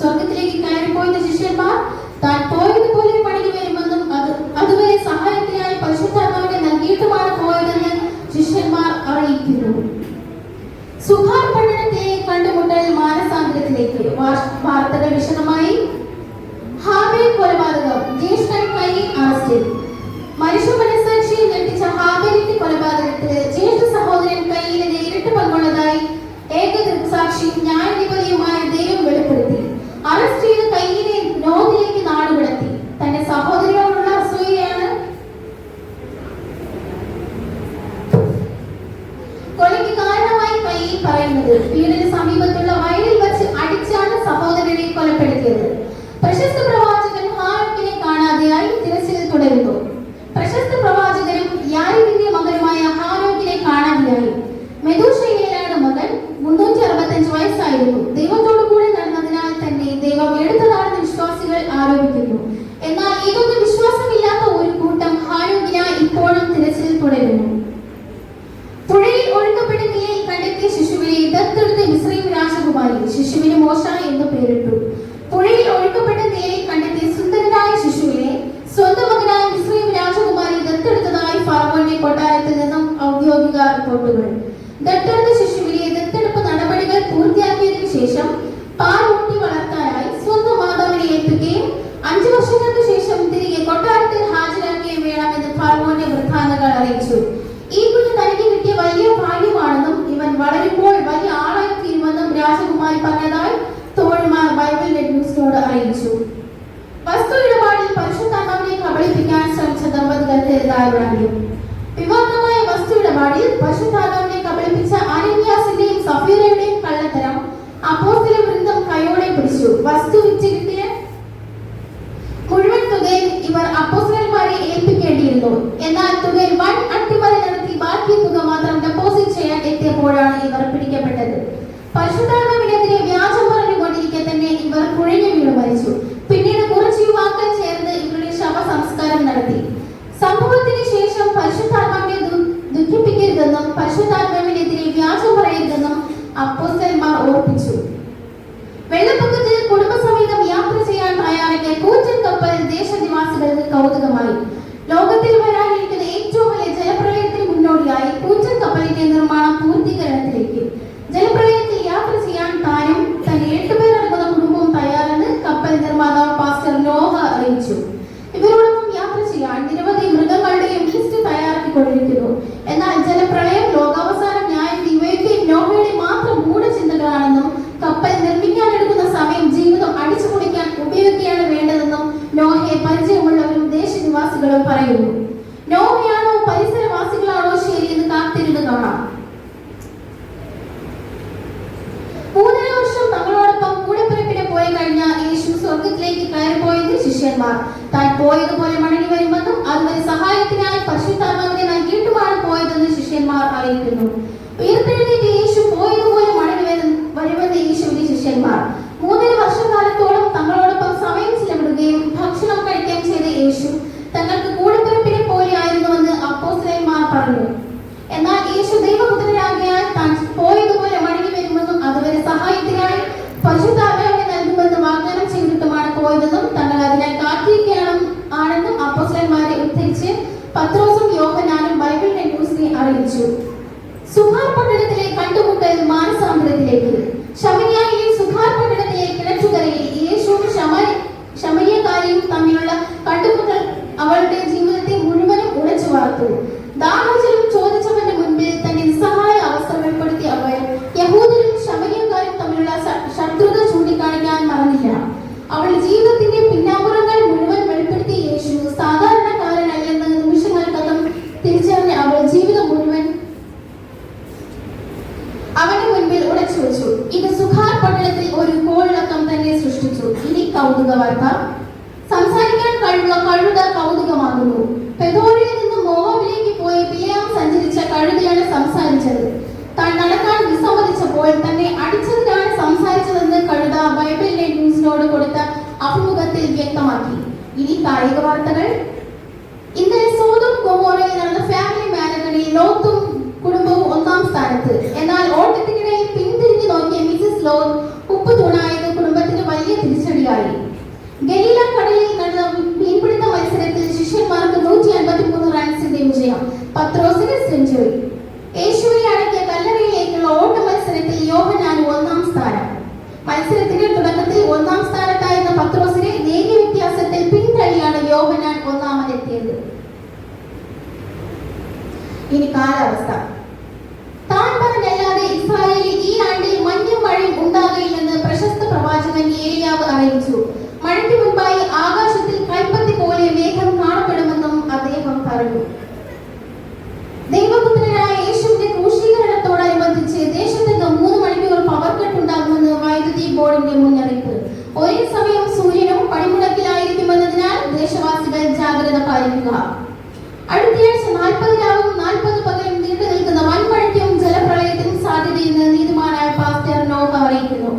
സ്വർഗത്തിലേക്ക് കയറിപ്പോയിരുന്ന ശിഷ്യന്മാർ താൻ പോയതുപോലെ മടങ്ങി വരുമെന്നും അത് അതുവരെ സഹായത്തിനായി പരിശുദ്ധാത്മാവിനെ നൽകിയിട്ടുമാണ് പോയതെന്ന് ശിഷ്യന്മാർ അറിയിക്കുന്നു. സുഹാർ പഠനത്തെ കണ്ടുമുട്ടൽ മാനസാന്തരത്തിലേക്ക് വാ- വാർത്തകൾ വിശദമായി. ഹാബേൽ കൊലപാതകം ജ്യേഷ്ഠൻ കൈ അറസ്റ്റിൽ. മനുഷ്യ ശിശുവിന് മോശ എന്ന് പേരിട്ടു. പുഴയിൽ ഒഴുക്കപ്പെട്ട നേരെ കണ്ടെത്തിയ സുന്ദരനായ ശിശുവിനെ സ്വന്തം മകനായ മുസ്ലിം രാജകുമാരി ദത്തെടുത്തതായി ഫറവോന്റെ കൊട്ടാരത്തിൽ നിന്നും ഔദ്യോഗിക റിപ്പോർട്ടുകൾ. ദത്തെടുത്ത ശിശുവിനെ ദത്തെടുപ്പ് നടപടികൾ പൂർത്തിയാക്കിയതിനു ശേഷം പാലൂട്ടി വളർത്താനായി സ്വന്തം മാതാവിനെ ഏൽപ്പിക്കുകയും അഞ്ചു വർഷങ്ങൾക്ക് ശേഷം തിരികെ കൊട്ടാരത്തിൽ ഹാജരാക്കുകയും വേണമെന്ന് ഫറവോന്റെ വൃത്താന്തങ്ങൾ അറിയിച്ചു. ഇടപാടിൽ പരിശുദ്ധാത്മാവിനെ കബളിപ്പിച്ച അനന്യാസിന്റെയും സഫീറയുടെയും കള്ളത്തരം. അപ്പോസ്തല വൃന്ദം കൈയോടെ പിടിച്ചു. വസ്തു വിറ്റ് കിട്ടിയ മുഴുവൻ തുകയും ഇവർ അപ്പോസ്തലന്മാരെ ഏൽപ്പിക്കേണ്ടിയിരുന്നു. എന്നാൽ തുകയിൽ വൺ അട്ടിമറി അപ്പോസ്റ്റലന്മാർ വെള്ളപ്പൊക്കത്തിൽ കുടുംബസമേതം യാത്ര ചെയ്യാൻ തയ്യാറെങ്കിൽ കൂറ്റൻ കപ്പൽ ദേശനിവാസികൾക്ക് കൗതുകമായി. ലോകത്തിൽ വരാനിരിക്കുന്ന ഏറ്റവും വലിയ ജലപ്രളയത്തിന് മുന്നോടിയായി കൂറ്റൻ കപ്പലിന്റെ നിർമ്മാണം പൂർത്തീകരണത്തിലേക്ക്. ജലപ്രളയത്തിൽ യാത്ര ചെയ്യാൻ താനും തന്റെ എട്ടുപേരടങ്ങുന്ന കുടുംബവും തയ്യാറെന്ന് കപ്പൽ നിർമ്മാതാവ് പാസ്റ്റർ നോഹ അറിയിച്ചു. ഇവരോടൊപ്പം യാത്ര ചെയ്യാൻ നിരവധി മൃഗങ്ങളുടെയും ലിസ്റ്റ് തയ്യാറാക്കിക്കൊണ്ടിരിക്കുന്നു. എന്നാൽ ജലപ്രളയം സ്വർഗത്തിലേക്ക് കയറിപ്പോയത് ശിഷ്യന്മാർ താൻ പോയതുപോലെ മടങ്ങി വരുമെന്നും അതുവരെ സഹായത്തിനായി പരിശുദ്ധാത്മാവിനെ നൽകിയിട്ടുമാണ് പോയതെന്ന് ശിഷ്യന്മാർ അറിയിക്കുന്നു. ഇനി സംസാരിക്കാൻ കഴിവുള്ള കഴുത കൗതുകമാകുന്നു. പെതോറിൽ നിന്ന് മോവാബിലേക്ക് പോയി ബിലിയാം സഞ്ചരിച്ച കഴുതയാണ് സംസാരിച്ചത്. താൻ നടക്കാൻ വിസമ്മതിച്ചപ്പോൾ തന്നെ അടിച്ചതിനാണ് സംസാരിച്ചതെന്ന് കഴുത ബൈബിളിലെ ന്യൂസിനോട് കൊടുത്ത അഭിമുഖത്തിൽ വ്യക്തമാക്കി. ഇനി കായിക വാർത്തകൾ. ഇന്നലെ സോതും കൊമോറയിൽ നടന്ന ഫാമിലി മാരത്തണിൽ ലോത്തും കുടുംബവും ഒന്നാം സ്ഥാനത്ത്. എന്നാൽ ഓട്ടത്തിനിടയിൽ പിന്തിരിഞ്ഞു നോക്കിയ മിസസ് ലോത്ത് തിരിച്ചടി ഗലീല കടലിൽ നടന്ന മീൻപിടുത്ത മത്സരത്തിൽ ശിഷ്യന്മാർക്ക് നൂറ്റി അൻപത്തി മൂന്ന് റൺസിന്റെ വിജയം പത്രോസിന് സെഞ്ചുറി യേശുവിനെ അടക്കിയ കല്ലറയിലേക്കുള്ള ഓട്ട മത്സരത്തിൽ യോഹനാൻ ഒന്നാം സ്ഥാനം. മത്സരത്തിന്റെ തുടക്കത്തിൽ ഒന്നാം സ്ഥാനത്തായിരുന്ന പത്രോസിനെ നേരിയ വ്യത്യാസത്തിൽ പിന്തള്ളിയാണ് യോഹനാൻ ഒന്നാമതെത്തിയത്. ഇനി കാലാവസ്ഥ. അടുത്തയാഴ്ച നാൽപ്പത് രാവും നാൽപ്പത് പകലും നീണ്ടു നിൽക്കുന്ന വൻമഴയ്ക്കും ജലപ്രളയത്തിനും സാധ്യതയെന്ന് നീതിമാനായ പാസ്റ്റർ നോക്ക് അറിയിക്കുന്നു.